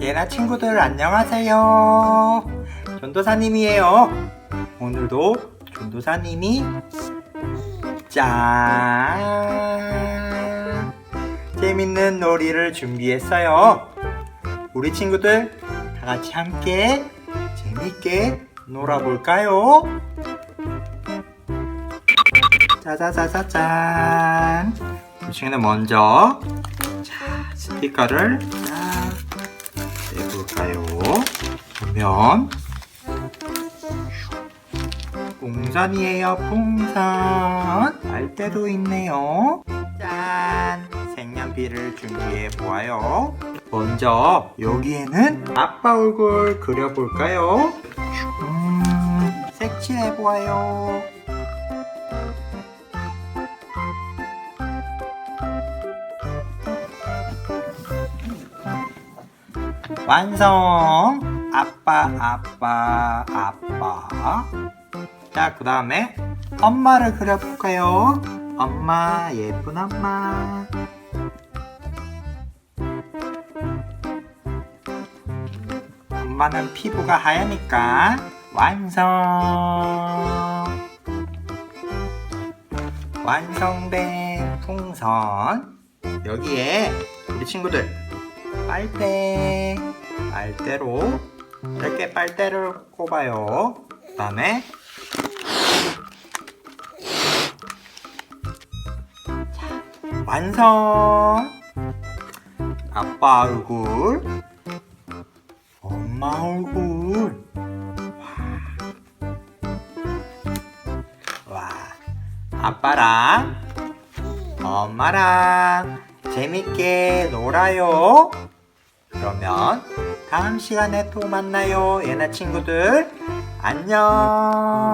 예나 친구들 안녕하세요. 전도사님이에요. 오늘도 전도사님이 짠 재밌는 놀이를 준비했어요. 우리 친구들 다 같이 함께 재밌게 놀아볼까요? 짜자자자짠. 우리 친구는 먼저 자 스티커를 딱 내볼까요? 보면 풍선이에요 풍선. 빨대도 있네요. 짠. 색연필을 준비해 보아요. 먼저 여기에는 아빠 얼굴 그려볼까요? 음, 색칠해 보아요 완성. 아빠 아빠 아빠. 자 그 다음에 엄마를 그려볼까요? 엄마 예쁜 엄마. 엄마는 피부가 하얘니까 완성. 완성된 풍선. 여기에 우리 친구들 빨대. 빨대로 이렇게 빨대를 꼽아요. 그 다음에 완성. 아빠 얼굴. 엄마 얼굴. 와, 와. 아빠랑 엄마랑 재밌게 놀아요 그러면 다음 시간에 또 만나요 예나 친구들. 안녕